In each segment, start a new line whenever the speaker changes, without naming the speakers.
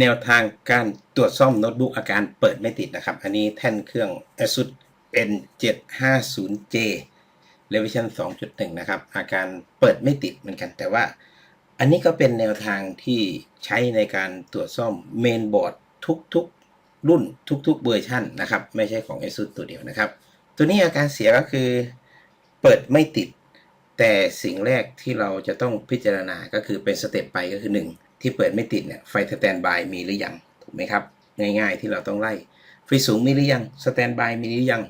แนวทางการตรวจซ่อมโน้ตบุ๊กอาการเปิดไม่ติดนะครับ อันนี้แท่นเครื่อง ASUS N750J Revision 2.1 นะครับ อาการเปิดไม่ติดเหมือนกัน แต่ว่าอันนี้ก็เป็นแนวทางที่ใช้ในการตรวจซ่อมเมนบอร์ดทุกๆ รุ่นทุกๆเวอร์ชันนะครับ ไม่ใช่ของ ASUS ตัวเดียวนะครับ ตัวนี้อาการเสียก็คือเปิดไม่ติด แต่สิ่งแรกที่เราจะต้องพิจารณาก็คือเป็นสเต็ปไปก็คือ 1 ที่เปิดไม่ติดเนี่ยไฟสแตนบายมีหรือยังถูกไหมครับ ง่ายๆที่เราต้องไล่ไฟสูงมีหรือยังสแตนบายมีหรือยัง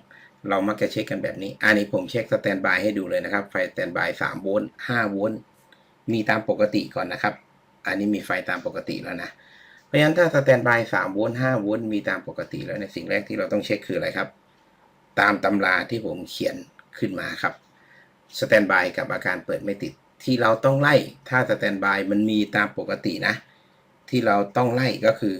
เรามักจะเช็คกันแบบนี้ อันนี้ผมเช็คสแตนบายให้ดูเลยนะครับไฟสแตนบาย3โวลต์5โวลต์มีตามปกติก่อนนะครับ อันนี้มีไฟตามปกติแล้วนะเพราะฉะนั้นถ้าสแตนบาย3โวลต์5โวลต์มีตามปกติแล้วในสิ่งแรกที่เราต้องเช็คคืออะไรครับ ตามตำราที่ผมเขียนขึ้นมาครับสแตนบายกับอาการเปิดไม่ติด ที่เราต้องไล่ถ้าสแตนบายมันมีตามปกตินะ ที่เราต้องไล่ก็คือ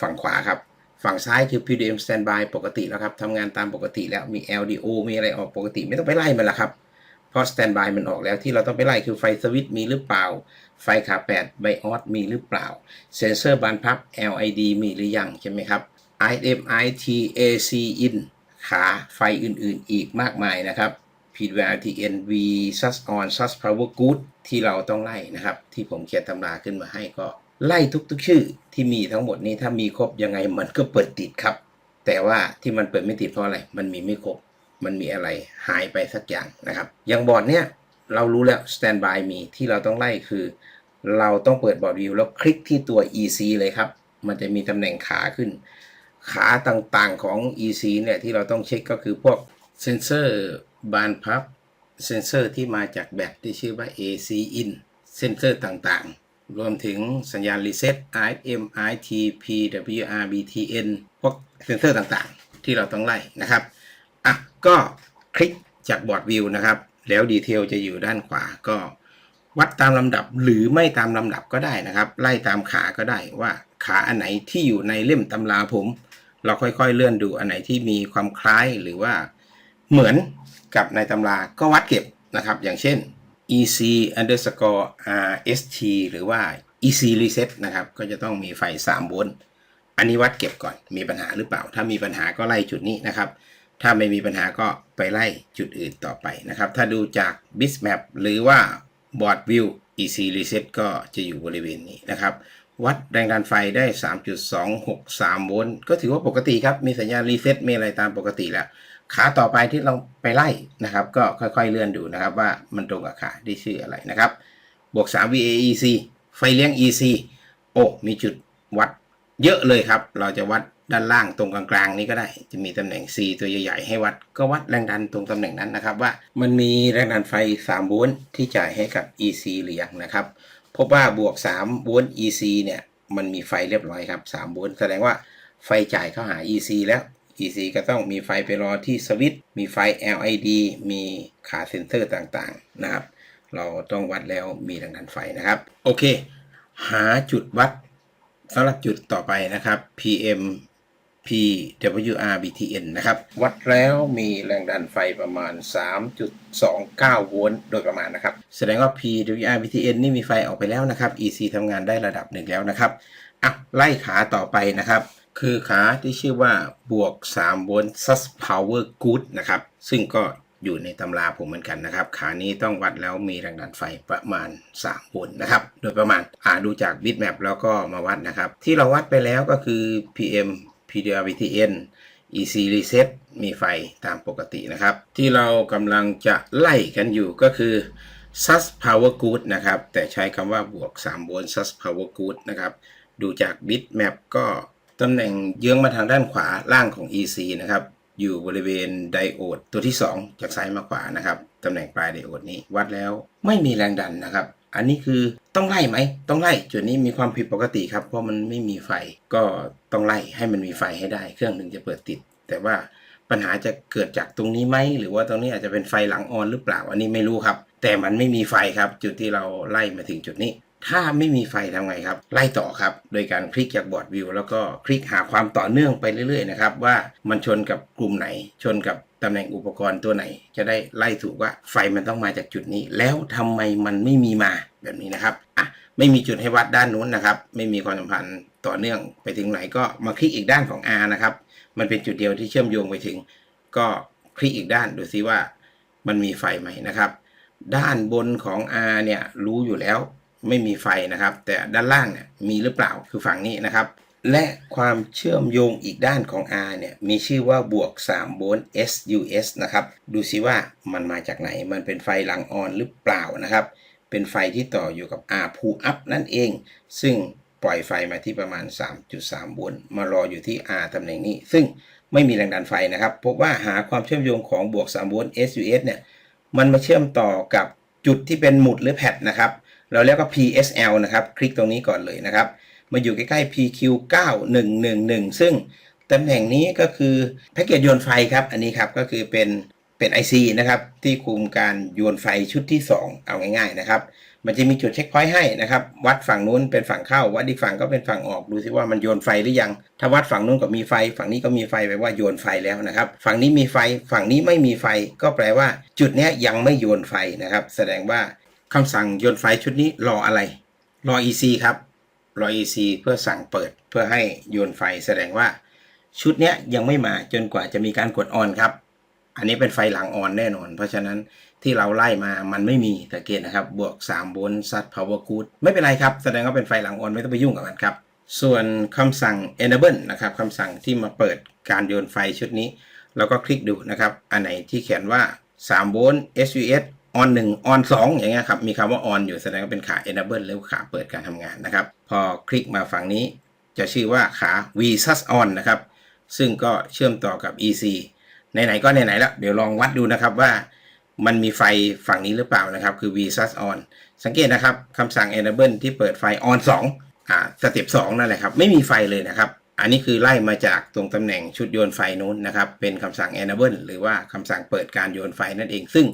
ฝั่งขวาครับ ฝั่งซ้ายคือ PWM standby ปกติแล้วครับทำงานตามปกติแล้วมี LDO มีอะไรออกปกติไม่ต้องไปไล่มันละครับเพราะ standby มันออกแล้วที่เราต้องไปไล่คือไฟสวิตช์มีหรือเปล่า ไฟขาแปดไบออสมีหรือเปล่า เซนเซอร์บานพับ LED มีหรือยังใช่ไหมครับ IMI TAC in ขาไฟอื่นๆอีกมากมายนะครับ PWRTN V SUS on SUS Power Good ที่เราต้องไล่นะครับ ที่ผมเขียนตำราขึ้นมาให้ก็ ไล่ทุกๆ ชื่อที่มีทั้งหมดนี้ถ้ามีครบยังไงมันก็เปิดติดครับ แต่ว่าที่มันเปิดไม่ติดเพราะอะไร มันมีไม่ครบ มันมีอะไรหายไปสักอย่างนะครับ อย่างบอร์ดเนี้ยเรารู้แล้ว standby มีที่เราต้องไล่คือ เราต้องเปิดบอร์ดวิวแล้วคลิกที่ตัว EC เลยครับ มันจะมีตำแหน่งขาขึ้น ขาต่างๆของ EC เนี่ยที่เราต้องเช็คก็คือพวกเซนเซอร์ บานพับเซนเซอร์ที่มาจากแบตที่ชื่อว่า AC in เซนเซอร์ต่างๆ รวมถึงสัญญาณรีเซ็ต IM IT PWR BTN พวกเซนเซอร์ต่างๆ ที่เราต้องไล่นะครับอะก็คลิกจากบอร์ดวิวนะครับ แล้วดีเทลจะอยู่ด้านขวาก็วัดตามลำดับหรือไม่ตามลำดับก็ได้นะครับ ไล่ตามขาก็ได้ว่าขาอันไหนที่อยู่ในเล่มตำราผม เราค่อยๆเลื่อนดูอันไหนที่มีความคล้ายหรือว่าเหมือน กับในตำราก็วัดเก็บนะครับ อย่างเช่น ec underscore rst หรือว่า ec reset นะครับ ก็จะต้องมีไฟ 3 โวลต์ อันนี้วัดเก็บก่อน มีปัญหาหรือเปล่า ถ้ามีปัญหาก็ไล่จุดนี้นะครับ ถ้าไม่มีปัญหาก็ไปไล่จุดอื่นต่อไปนะครับ ถ้าดูจาก Bitmap หรือว่า Board View EC Reset ก็จะอยู่บริเวณนี้นะครับ วัดแรงดันไฟได้ 3.263 โวลต์ ก็ถือว่าปกติครับ มีสัญญาณรีเซ็ตมีอะไรตามปกติแล้ว ขาต่อไปที่เราไปไล่นะครับ ก็ค่อยๆเลื่อนดูนะครับ ว่ามันตรงกับขาที่ชื่ออะไรนะครับ บวก 3 VAEC ไฟเลี้ยง EC โอ้มีจุดวัดเยอะเลยครับ เราจะวัดด้านล่างตรงกลางๆนี้ก็ได้ จะมีตำแหน่ง C ตัวใหญ่ๆให้วัด ก็วัดแรงดันตรงตำแหน่งนั้นนะครับ ว่ามันมีแรงดันไฟ3โวลต์ที่จ่ายให้กับ EC หรือยังนะครับ พบว่าบวก3โวลต์ EC เนี่ย มันมีไฟเรียบร้อยครับ3โวลต์แสดงว่าไฟจ่ายเข้าหา EC แล้ว EC ก็ต้องมีไฟไปรอที่สวิตมีไฟ LED มีขาเซ็นเซอร์ต่างๆนะครับ เราต้องวัดแล้วมีแรงดันไฟนะครับ โอเค หาจุดวัดสำหรับจุดต่อไปนะครับ PM PWR BTN นะครับ วัดแล้วมีแรงดันไฟประมาณ 3.29 โวลต์โดยประมาณนะครับ แสดงว่า PWR BTN นี่มีไฟออกไปแล้วนะครับ EC ทำงานได้ระดับหนึ่งแล้วนะครับอะไล่ขาต่อไปนะครับ คือขาที่ชื่อว่าบวก3โวลต์ sus power good นะครับ ซึ่งก็อยู่ในตำราผมเหมือนกันนะครับ ขานี้ต้องวัดแล้วมีแรงดันไฟประมาณ3โวลต์นะครับ โดยประมาณอ่าดูจาก bitmap แล้วก็มาวัดนะครับ ที่เราวัดไปแล้วก็คือ PM PWRBTN EC reset มีไฟตามปกตินะครับ ที่เรากำลังจะไล่กันอยู่ก็คือ sus power good นะครับ แต่ใช้คำว่าบวก3โวลต์ sus power good นะครับ ดูจาก bitmap ก็ ตำแหน่งเยื้องมาทางด้านขวาล่างของ EC นะครับ อยู่บริเวณไดโอดตัวที่ 2 จากซ้ายมาขวานะครับ ตำแหน่งปลายไดโอดนี้วัดแล้วไม่มีแรงดันนะครับ อันนี้คือต้องไล่ไหม ต้องไล่จุดนี้มีความผิดปกติครับ เพราะมันไม่มีไฟ ก็ต้องไล่ให้มันมีไฟให้ได้ เครื่องหนึ่งจะเปิดติด แต่ว่าปัญหาจะเกิดจากตรงนี้ไหม หรือว่าตรงนี้อาจจะเป็นไฟหลังออนหรือเปล่า อันนี้ไม่รู้ครับ แต่มันไม่มีไฟครับ จุดที่เราไล่มาถึงจุดนี้ ถ้าไม่มีไฟทำไงครับ ไล่ต่อครับ โดยการคลิกจากบอร์ดวิวแล้วก็คลิกหาความต่อเนื่องไปเรื่อยๆนะครับว่ามันชนกับกลุ่มไหน ชนกับตำแหน่งอุปกรณ์ตัวไหน จะได้ไล่ถูกว่าไฟมันต้องมาจากจุดนี้ แล้วทำไมมันไม่มีมาแบบนี้นะครับอะไม่มีจุดให้วัดด้านนู้นนะครับ ไม่มีความสัมพันธ์ต่อเนื่องไปถึงไหนก็มาคลิกอีกด้านของ R นะครับ มันเป็นจุดเดียวที่เชื่อมโยงไปถึง ก็คลิกอีกด้านดูซิว่ามันมีไฟไหมนะครับ ด้านบนของ R เนี่ยรู้อยู่แล้ว ไม่มีไฟนะครับ แต่ด้านล่างเนี่ยมีหรือเปล่าคือฝั่งนี้นะครับ และความเชื่อมโยงอีกด้านของ R เนี่ยมีชื่อว่าบวก3โวลต์ SUS นะครับ ดูซิว่ามันมาจากไหน มันเป็นไฟหลังออนหรือเปล่านะครับ เป็นไฟที่ต่ออยู่กับ R pull up นั่นเอง ซึ่งปล่อยไฟมาที่ประมาณ 3.3โวลต์มารออยู่ที่ R ตำแหน่งนี้ ซึ่งไม่มีแรงดันไฟนะครับ พบว่าหาความเชื่อมโยงของบวก3โวลต์ SUS เนี่ย มันมาเชื่อมต่อกับจุดที่เป็นหมุดหรือแพดนะครับ เราเรียกว่า PSL นะครับ คลิกตรงนี้ก่อนเลยนะครับ มาอยู่ใกล้ๆ PQ9111 ซึ่งตำแหน่งนี้ก็คือแพ็กเกจโยนไฟครับ อันนี้ครับก็คือเป็นเป็น IC นะครับที่คุมการโยนไฟชุดที่ 2 เอาง่ายๆนะครับ มันจะมีจุดเช็คพอยต์ให้นะครับ วัดฝั่งนู้นเป็นฝั่งเข้า วัดอีกฝั่งก็เป็นฝั่งออกดูซิว่ามันโยนไฟหรือยัง ถ้าวัดฝั่งนู้นก็มีไฟ ฝั่งนี้ก็มีไฟแปลว่าโยนไฟแล้วนะครับ ฝั่งนี้มีไฟ ฝั่งนี้ไม่มีไฟ ก็แปลว่า จุดนี้ยังไม่โยนไฟนะครับ แสดงว่า คำสั่งโยนไฟชุดนี้รออะไร รอ EC ครับ รอ EC เพื่อสั่งเปิดเพื่อให้โยนไฟแสดงว่า ชุดนี้ยยังไม่มาจนกว่าจะมีการกดออนครับ อันนี้เป็นไฟหลังออนแน่นอน เพราะฉะนั้นที่เราไล่มามันไม่มีสังเกตนะครับ บวก3โวลต์ซัด power good ไม่เป็นไรครับ แสดงว่าเป็นไฟหลังออนไม่ต้องไปยุ่งกับมันครับ ส่วนคำสั่ง enable นะครับคำสั่งที่มาเปิดการโยนไฟชุดนี้ เราก็คลิกดูนะครับ อันไหนที่เขียนว่า3โวลต์ SUS on 1 on 2ออนสองอย่างเงี้ยครับ มีคำว่า on อยู่แสดงว่าเป็นขา enable หรือขาเปิดการทำงานนะครับ พอคลิกมาฝั่งนี้จะชื่อว่าขา VSUS on นะครับ ซึ่งก็เชื่อมต่อกับ EC ไหนๆก็ไหนๆแล้ว เดี๋ยวลองวัดดูนะครับว่ามันมีไฟฝั่งนี้หรือเปล่านะครับ คือ VSUS on สังเกตนะครับคำสั่ง enable ที่เปิดไฟ on 2อ่าสเต็ป2นั่นแหละครับ ไม่มีไฟเลยนะครับ อันนี้คือไล่มาจากตรงตำแหน่งชุดโยนไฟนู้นนะครับ เป็นคำสั่ง enable หรือว่าคำสั่งเปิดการโยนไฟนั่นเอง ซึ่ง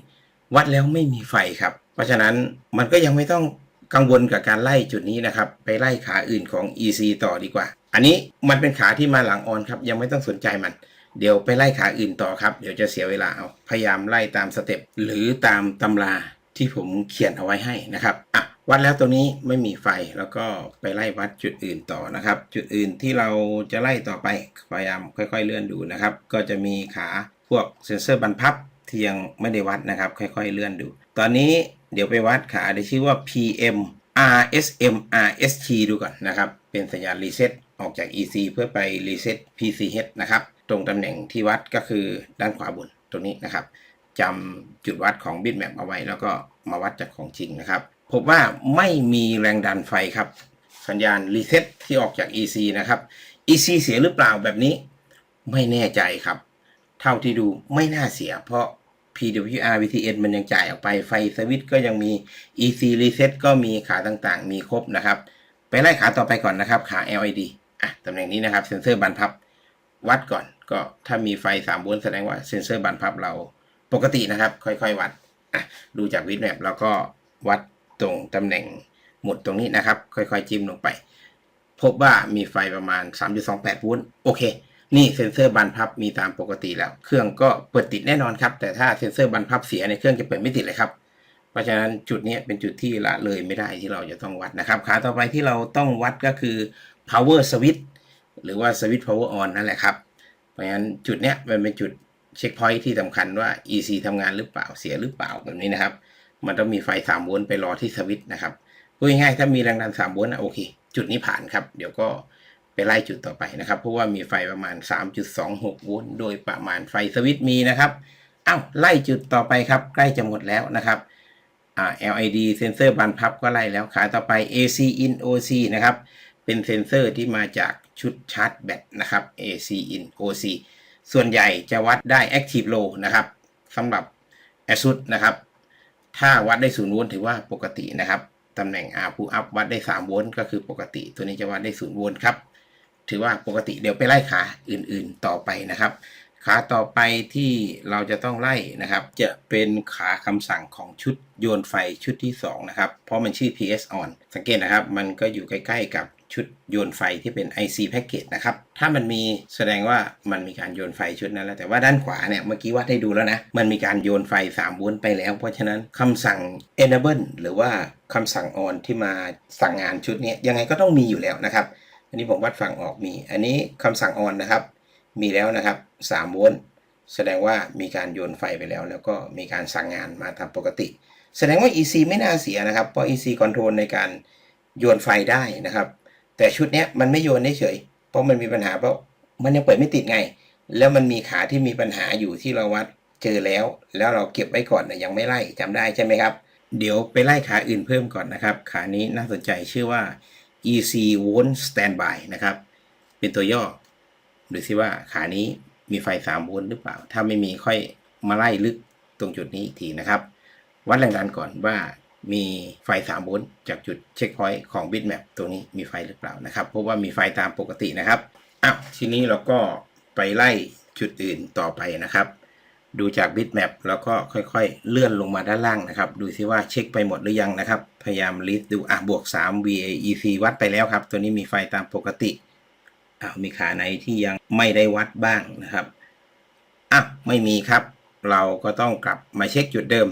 วัดแล้วไม่มีไฟครับ เพราะฉะนั้นมันก็ยังไม่ต้องกังวลกับการไล่จุดนี้นะครับ ไปไล่ขาอื่นของ EC ต่อดีกว่า อันนี้มันเป็นขาที่มาหลังออนครับ ยังไม่ต้องสนใจมัน เดี๋ยวไปไล่ขาอื่นต่อครับ เดี๋ยวจะเสียเวลาเอาพยายามไล่ตามสเต็ปหรือตามตำราที่ผมเขียนเอาไว้ให้นะครับอะวัดแล้วตรงนี้ไม่มีไฟแล้วก็ไปไล่วัดจุดอื่นต่อนะครับ จุดอื่นที่เราจะไล่ต่อไปพยายามค่อย ๆ เลื่อนดูนะครับ ก็จะมีขาพวกเซ็นเซอร์บรรพับ ที่ยังไม่ได้วัดนะครับ ค่อยๆเลื่อนดู ตอนนี้เดี๋ยวไปวัดขาที่ชื่อว่า PM RSM RST ดูก่อนนะครับ เป็นสัญญาณรีเซ็ตออกจาก EC เพื่อไปรีเซ็ต PCH นะครับ ตรงตำแหน่งที่วัดก็คือด้านขวาบนตรงนี้นะครับจำจุดวัดของ Bitmap เอาไว้ แล้วก็มาวัดจากของจริงนะครับ พบว่าไม่มีแรงดันไฟครับ สัญญาณรีเซ็ตที่ออกจาก EC นะครับ EC เสียหรือเปล่าแบบนี้ ไม่แน่ใจครับ เท่าที่ดูไม่น่าเสีย เพราะ PWR VTN มันยังจ่ายออกไปไฟสวิตช์ก็ยังมี EC reset ก็มีขาต่างๆ มีครบนะครับ ไปไล่ขาต่อไปก่อนนะครับ ขา LED อะตำแหน่งนี้นะครับเซ็นเซอร์บานพับวัดก่อน ก็ถ้ามีไฟ3โวลต์แสดงว่าเซ็นเซอร์บานพับเราปกตินะครับ ค่อยๆวัดอะดูจากวิดแมปแล้วก็วัดตรงตำแหน่งหมุดตรงนี้นะครับ ค่อยๆจิ้มลงไป พบว่ามีไฟประมาณ 3.28โวลต์โอเค นี่เซ็นเซอร์บานพับมีตามปกติแล้ว เครื่องก็เปิดติดแน่นอนครับ แต่ถ้าเซ็นเซอร์บานพับเสียในเครื่องจะเปิดไม่ติดเลยครับ เพราะฉะนั้นจุดนี้เป็นจุดที่ละเลยไม่ได้ที่เราจะต้องวัดนะครับขาต่อไปที่เราต้องวัดก็คือ power switch หรือว่า switch power on นั่นแหละครับ เพราะฉะนั้นจุดเนี้ยมันเป็นจุดเช็คพอยท์ที่สำคัญว่า EC ทำงานหรือเปล่าเสียหรือเปล่าแบบนี้นะครับ มันต้องมีไฟ3โวลต์ไปรอที่สวิตช์นะครับพูดง่ายๆถ้ามีแรงดัน3โวลต์นะโอเค จุดนี้ผ่านครับ เดี๋ยวก็ ไปไล่จุดต่อไปนะครับ เพราะว่ามีไฟประมาณ 3.26 โวลต์โดยประมาณไฟสวิตช์มีนะครับอ้าวไล่จุดต่อไปครับ ใกล้จะหมดแล้วนะครับอ่า LED เซนเซอร์บานพับก็ไล่แล้วขาต่อไป AC in OC นะครับ เป็นเซนเซอร์ที่มาจากชุดชาร์จแบตนะครับ AC in OC ส่วนใหญ่จะวัดได้ Active Low นะครับสำหรับ ASUS นะครับ ถ้าวัดได้0โวลต์ถือว่าปกตินะครับตำแหน่ง R pull up วัดได้3โวลต์ก็คือปกติ ตัวนี้จะวัดได้0โวลต์ครับ ถือว่าปกติเดี๋ยวไปไล่ขาอื่นๆต่อไปนะครับ ขาต่อไปที่เราจะต้องไล่นะครับ จะเป็นขาคำสั่งของชุดโยนไฟชุดที่ 2 นะครับ เพราะมันชื่อ PS on สังเกตนะครับ มันก็อยู่ใกล้ ๆ กับชุดโยนไฟที่เป็น IC package นะครับ ถ้ามันมีแสดงว่ามันมีการโยนไฟชุดนั้นแล้ว แต่ว่าด้านขวาเนี่ย เมื่อกี้วัดให้ดูแล้วนะ มันมีการโยนไฟ3โวลต์ไปแล้ว เพราะฉะนั้นคำสั่ง enable หรือว่าคำสั่ง on ที่มาสั่งงานชุดนี้ยังไงก็ต้องมีอยู่แล้วนะครับ นนี้ผมวัดฝั่งออกมี อันนี้คำสั่ง on นนะครับ มีแล้วนะครับ3โวลต์แสดงว่ามีการโยนไฟไปแล้ว แล้วก็มีการสั่งงานมาตามปกติ แสดงว่า EC ไม่น่าเสียนะครับ เพราะ EC control ในการโยนไฟได้นะครับ แต่ชุดนี้มันไม่โยนเฉย เพราะมันมีปัญหาเพราะมันยังเปิดไม่ติดไง แล้วมันมีขาที่มีปัญหาอยู่ที่เราวัดเจอแล้ว แล้วเราเก็บไว้ก่อนนะยังไม่ไล่จำได้ใช่ไหมครับ เดี๋ยวไปไล่ขาอื่นเพิ่มก่อนนะครับ ขานี้น่าสนใจชื่อว่า EC Won't Standby นะครับ เป็นตัวย่อดูซิว่าขานี้มีไฟ3โวลต์หรือเปล่า ถ้าไม่มีค่อยมาไล่ลึกตรงจุดนี้อีกทีนะครับ วัดแรงดันก่อนว่ามีไฟ3โวลต์จากจุดเช็คพอยต์ของ Bitmap ตัวนี้มีไฟหรือเปล่านะครับเพราะว่ามีไฟตามปกตินะครับอ้าวทีนี้เราก็ไปไล่จุดอื่นต่อไปนะครับ ดูจาก Bitmap แล้วก็ค่อยๆ เลื่อนลงมาด้านล่างนะครับ ดูซิว่าเช็คไปหมดหรือยังนะครับ พยายามลิสต์ดูอะบวก 3 VAEC วัดไปแล้วครับ ตัวนี้มีไฟตามปกติอ้าวมีขาไหนที่ยังไม่ได้วัดบ้างนะครับอะไม่มีครับ เราก็ต้องกลับมาเช็คจุดเดิม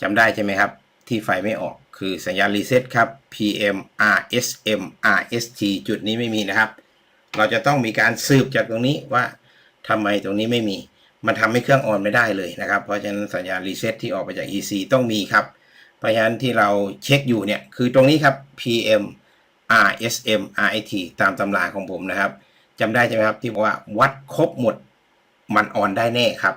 จำได้ใช่ไหมครับ ที่ไฟไม่ออกคือสัญญาณรีเซ็ตครับ PM RSM RST จุดนี้ไม่มีนะครับ เราจะต้องมีการสืบจากตรงนี้ว่าทำไมตรงนี้ไม่มี มันทำให้เครื่องออนไม่ได้เลยนะครับ เพราะฉะนั้นสัญญาณรีเซ็ตที่ออกมาจาก EC ต้องมีครับ เพราะฉะนั้นที่เราเช็คอยู่เนี่ยคือตรงนี้ครับ PM RSM RST ตามตำราของผมนะครับจำได้ใช่ไหมครับที่บอกว่าวัดครบหมดมันออนได้แน่ครับ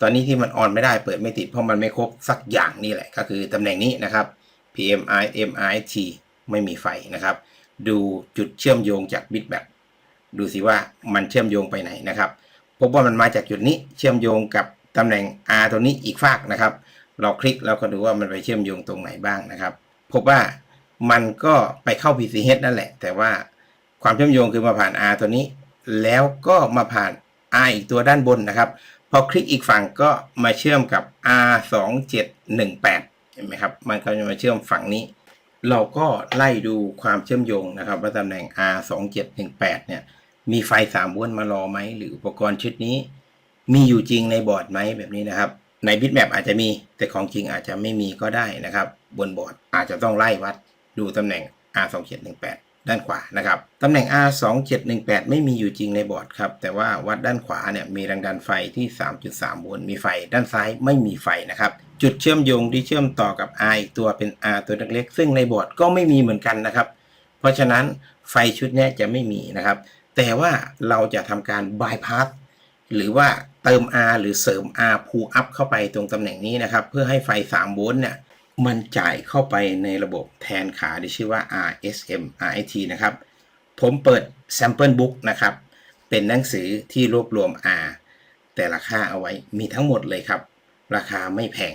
ตอนนี้ที่มันออนไม่ได้เปิดไม่ติดเพราะมันไม่ครบสักอย่างนี่แหละ ก็คือตำแหน่งนี้นะครับ PM IM IT ไม่มีไฟนะครับ ดูจุดเชื่อมโยงจากบิตแบบดูสิว่ามันเชื่อมโยงไปไหนนะครับ พบว่ามันมาจากจุดนี้เชื่อมโยงกับตำแหน่ง R ตัวนี้อีกฝากนะครับ เราคลิกแล้วก็ดูว่ามันไปเชื่อมโยงตรงไหนบ้างนะครับ พบว่ามันก็ไปเข้า PCH นั่นแหละ แต่ว่าความเชื่อมโยงคือมาผ่าน R ตัวนี้ แล้วก็มาผ่าน R อีกตัวด้านบนนะครับ พอคลิกอีกฝั่งก็มาเชื่อมกับ R 2 7 1 8เห็นไหมครับ มันก็จะมาเชื่อมฝั่งนี้ เราก็ไล่ดูความเชื่อมโยงนะครับว่าตำแหน่ง R 2 7 1 8เนี่ย มีไฟ3โวลต์มารอไหม หรืออุปกรณ์ชุดนี้ มีอยู่จริงในบอร์ดไหมแบบนี้นะครับ ในบิตแมปอาจจะมี แต่ของจริงอาจจะไม่มีก็ได้นะครับ บนบอร์ดอาจจะต้องไล่วัดดูตำแหน่ง R 2 7 1 8ด้านขวานะครับตำแหน่ง R 2 7 1 8ไม่มีอยู่จริงในบอร์ดครับ แต่ว่าวัดด้านขวาเนี่ยมีแรงดันไฟที่ 3.3โวลต์มีไฟ ด้านซ้ายไม่มีไฟนะครับจุดเชื่อมโยงที่เชื่อมต่อกับ R อีกตัวเป็น R ตัวเล็กๆซึ่งในบอร์ดก็ไม่มีเหมือนกันนะครับ เพราะฉะนั้นไฟชุดนี้จะไม่มีนะครับ แต่ว่าเราจะทำการ bypass หรือว่าเติม R หรือเสริม R pull up เข้าไปตรงตำแหน่งนี้นะครับ เพื่อให้ไฟ 3 โวลต์เนี่ยมันจ่ายเข้าไปในระบบแทนขาที่ชื่อว่า RSM RIT นะครับ ผมเปิด sample book นะครับ เป็นหนังสือที่รวบรวม R แต่ราคาเอาไว้มีทั้งหมดเลยครับ ราคาไม่แพง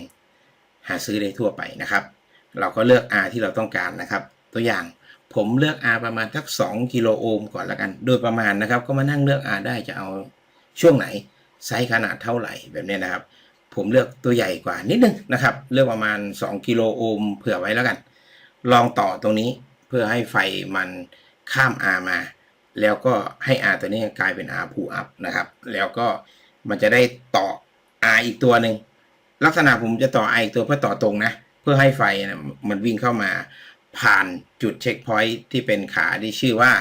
หาซื้อได้ทั่วไปนะครับ เราก็เลือก R ที่เราต้องการนะครับ ตัวอย่าง ผมเลือก R ประมาณทัก2กิโลโอห์มก่อนละกัน โดยประมาณนะครับ ก็มานั่งเลือก R ได้จะเอาช่วงไหนไซส์ขนาดเท่าไหร่แบบนี้นะครับ ผมเลือกตัวใหญ่กว่านิดนึงนะครับ เลือกประมาณ 2กิโลโอห์มเผื่อไว้แล้วกัน ลองต่อตรงนี้เพื่อให้ไฟมันข้าม R มา แล้วก็ให้ R ตัวนี้กลายเป็น R pull up นะครับ แล้วก็มันจะได้ต่อ R อีกตัวหนึ่งลักษณะผมจะต่อ R อีกตัวเพื่อต่อตรงนะ เพื่อให้ไฟนะมันวิ่งเข้ามา ผ่านจุดเช็คพอยท์ที่เป็นขาที่ชื่อว่า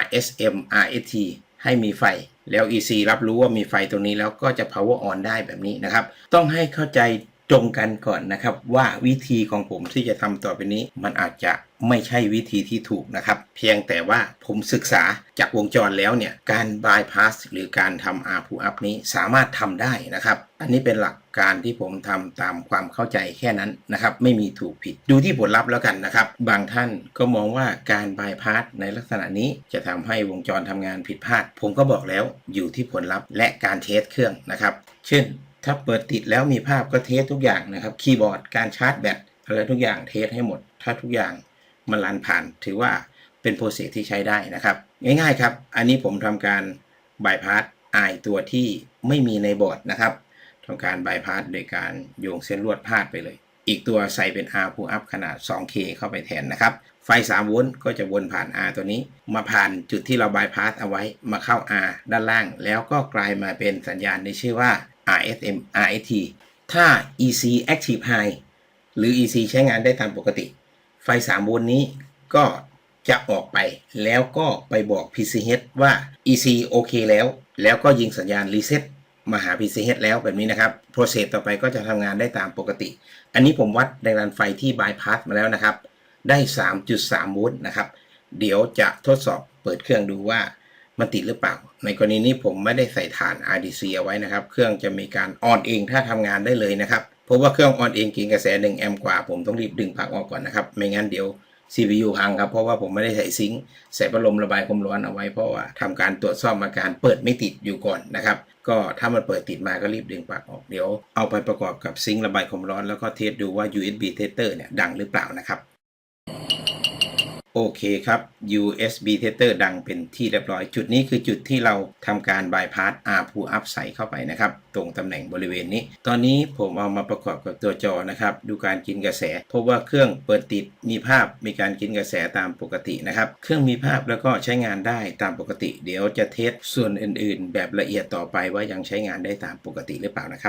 RSM RST ให้มีไฟ แล้ว EC รับรู้ว่ามีไฟตรงนี้แล้วก็จะ power on ได้แบบนี้นะครับ ต้องให้เข้าใจ ตรงกันก่อนนะครับ ว่าวิธีของผมที่จะทำต่อไปนี้ มันอาจจะไม่ใช่วิธีที่ถูกนะครับ เพียงแต่ว่าผมศึกษาจากวงจรแล้วเนี่ย การ bypass หรือการทำ R pull up นี้สามารถทำได้นะครับ อันนี้เป็นหลักการที่ผมทำตามความเข้าใจแค่นั้นนะครับ ไม่มีถูกผิดดูที่ผลลัพธ์แล้วกันนะครับ บางท่านก็มองว่าการ bypass ในลักษณะนี้จะทำให้วงจรทำงานผิดพลาด ผมก็บอกแล้วอยู่ที่ผลลัพธ์และการเทสเครื่องนะครับ เช่น ถ้าเปิดติดแล้วมีภาพก็เทสทุกอย่างนะครับ คีย์บอร์ดการชาร์จแบตอะไรทุกอย่างเทสให้หมด ถ้าทุกอย่างมันรันผ่าน ถือว่าเป็นโปรเซสที่ใช้ได้นะครับ ง่ายๆครับ อันนี้ผมทำการบายพาสไอตัวที่ไม่มีในบอร์ดนะครับทำการบายพาสโดยการโยงเส้นลวดพาดไปเลย อีกตัวใส่เป็น R pull up ขนาด 2K เข้าไปแทนนะครับ ไฟ 3 โวลต์ก็จะวนผ่าน R ตัวนี้ มาผ่านจุดที่เราบายพาสเอาไว้มาเข้า R ด้านล่าง แล้วก็กลายมาเป็นสัญญาณในชื่อว่า RSM RST ถ้า EC Active High หรือ EC ใช้งานได้ตามปกติ ไฟ 3 โวลต์นี้ก็จะออกไปแล้วก็ไปบอก PCH ว่า EC โอเคแล้ว แล้วก็ยิงสัญญาณ Reset มาหา PCH แล้วแบบนี้นะครับ Process ต่อไปก็จะทำงานได้ตามปกติ อันนี้ผมวัดแรงดันไฟที่ bypass มาแล้วนะครับ ได้ 3.3 โวลต์นะครับ เดี๋ยวจะทดสอบเปิดเครื่องดูว่ามันติดหรือเปล่า ในกรณีนี้ผมไม่ได้ใส่ฐาน RDC เอาไว้นะครับ เครื่องจะมีการออนเองถ้าทำงานได้เลยนะครับ เพราะว่าเครื่องออนเองกินกระแส1แอมป์กว่า ผมต้องรีบดึงปลั๊กออกก่อนนะครับ ไม่งั้นเดี๋ยว CPU พังครับ เพราะว่าผมไม่ได้ใส่ซิงค์ใส่พัดลมระบายความร้อนเอาไว้ เพราะว่าทำการตรวจสอบอาการเปิดไม่ติดอยู่ก่อนนะครับ ก็ถ้ามันเปิดติดมาก็รีบดึงปลั๊กออก เดี๋ยวเอาไปประกอบกับซิงค์ระบายความร้อนแล้วก็เทสดูว่า USB tester เนี่ยดังหรือเปล่านะครับ โอเคครับ USB tester ดังเป็นที่เรียบร้อย จุดนี้คือจุดที่เราทำการ bypass R pull up ใส่เข้าไปนะครับ ตรงตำแหน่งบริเวณนี้ ตอนนี้ผมเอามาประกอบกับตัวจอนะครับ ดูการกินกระแส พบว่าเครื่องเปิดติดมีภาพมีการกินกระแสตามปกตินะครับ เครื่องมีภาพแล้วก็ใช้งานได้ตามปกติ เดี๋ยวจะเทสส่วนอื่นๆ แบบละเอียดต่อไปว่ายังใช้งานได้ตามปกติหรือเปล่านะครับ